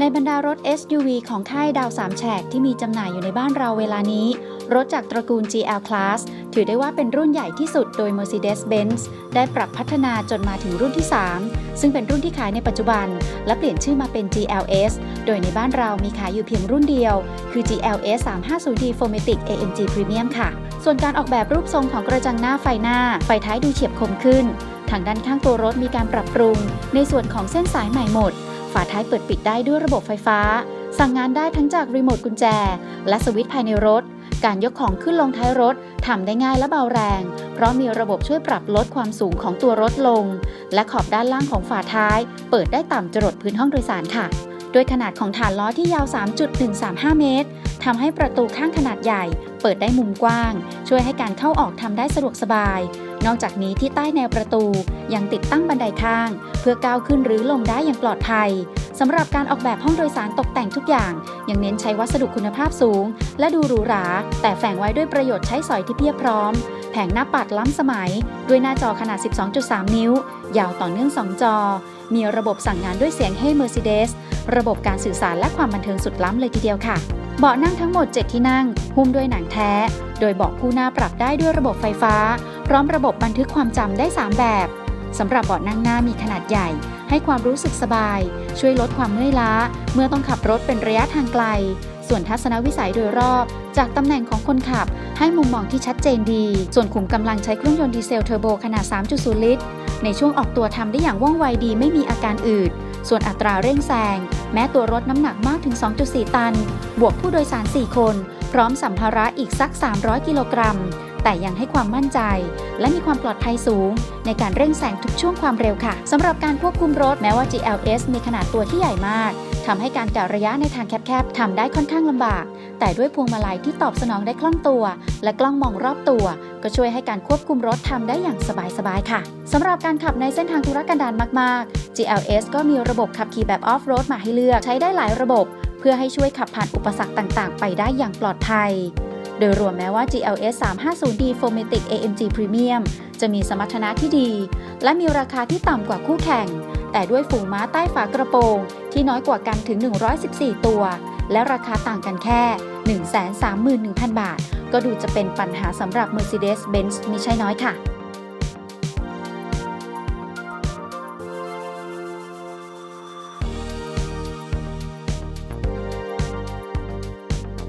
ในบรรดารถ SUV ของค่ายดาวสามแฉกที่มีจำหน่ายอยู่ในบ้านเราเวลานี้ รถจากตระกูล GL Class ถือได้ว่าเป็นรุ่นใหญ่ที่สุดโดย Mercedes-Benz ได้ปรับพัฒนาจนมาถึงรุ่นที่ 3 ซึ่งเป็นรุ่นที่ขายในปัจจุบัน และเปลี่ยนชื่อมาเป็น GLS โดยในบ้านเรามีขายอยู่เพียงรุ่นเดียว คือ GLS 350D Formatic AMG Premium ค่ะ ส่วนการออกแบบรูปทรงของกระจังหน้าไฟหน้า ไฟท้ายดูเฉียบคมขึ้น ทางด้านข้างตัวรถมีการปรับปรุง ในส่วนของเส้นสายใหม่หมด ฝาท้ายเปิดปิดได้ด้วยระบบไฟฟ้า สั่งงานได้ทั้งจากรีโมทกุญแจ และสวิตช์ภายในรถ การยกของขึ้นลงท้ายรถทำได้ง่ายและเบาแรง เพราะมีระบบช่วยปรับลดความสูงของตัวรถลง และขอบด้านล่างของฝาท้าย เปิดได้ต่ำจรดพื้นห้องโดยสารค่ะ โดยขนาดของฐานล้อที่ยาว 3.135 เมตรทำให้ประตูข้างขนาดใหญ่ เปิดได้มุมกว้าง ช่วยให้การเข้าออกทำได้สะดวกสบาย นอกจากนี้ที่ใต้แนวประตูยังติดตั้งบันไดข้าง เพื่อก้าวขึ้นหรือลงได้อย่างปลอดภัยสำหรับการออกแบบห้องโดยสารตกแต่งทุกอย่าง ยังเน้นใช้วัสดุคุณภาพสูง และดูหรูหรา แต่แฝงไว้ด้วยประโยชน์ใช้สอยที่เพียบพร้อม แผงหน้าปัดล้ำสมัย ด้วยหน้าจอขนาด 12.3 นิ้ว ยาวต่อเนื่อง 2 จอ มีระบบสั่งงานด้วยเสียง Hey Mercedes ระบบการสื่อสารและความบันเทิงสุดล้ำเลยทีเดียวค่ะ เบาะนั่งทั้งหมด 7 ที่นั่ง หุ้มด้วยหนังแท้ โดยเบาะคู่หน้าปรับได้ด้วยระบบไฟฟ้า พร้อมระบบบันทึกความจำได้ 3 แบบสำหรับเบาะนั่งหน้ามีขนาดใหญ่ ให้ความรู้สึกสบาย ช่วยลดความเมื่อยล้า เมื่อต้องขับรถเป็นระยะทางไกล ส่วนทัศนวิสัยโดยรอบ จากตำแหน่งของคนขับ ให้มุมมองที่ชัดเจนดี ส่วนขุมกำลังใช้เครื่องยนต์ดีเซลเทอร์โบขนาด 3.0 ลิตร ในช่วงออกตัวทำได้อย่างว่องไวดีไม่มีอาการอืด ส่วนอัตราเร่งแซง แม้ตัวรถน้ำหนักมากถึง 2.4 ตัน บวกผู้โดยสาร 4 คน พร้อมสัมภาระอีกสัก 300 กิโลกรัม แต่ยังให้ความมั่นใจ และมีความปลอดภัยสูง ในการเร่งแซงทุกช่วงความเร็วค่ะสำหรับการควบคุมรถแม้ว่า GLS มีขนาดตัวที่ใหญ่มากทำให้การกะระยะในทางแคบๆทำได้ค่อนข้างลำบาก แต่ด้วยพวงมาลัยที่ตอบสนองได้คล่องตัว และกล้องมองรอบตัว ก็ช่วยให้การควบคุมรถทำได้อย่างสบายๆค่ะสำหรับการขับในเส้นทางธุรกันดารมากๆ GLS ก็มีระบบขับขี่แบบออฟโรดมาให้เลือกใช้ได้หลายระบบ เพื่อให้ช่วยขับผ่านอุปสรรคต่างๆ ไปได้อย่างปลอดภัย โดยรวมแม้ว่า GLS 350D Formatic AMG Premium จะมีสมรรถนะที่ดี และมีราคาที่ต่ำกว่าคู่แข่ง แต่ด้วยฝูงม้าใต้ฝากระโปรง ที่น้อยกว่ากันถึง 114 ตัว และราคาต่างกันแค่ 131,000 บาท ก็ดูจะเป็นปัญหาสำหรับ Mercedes-Benz มิใช่น้อยค่ะ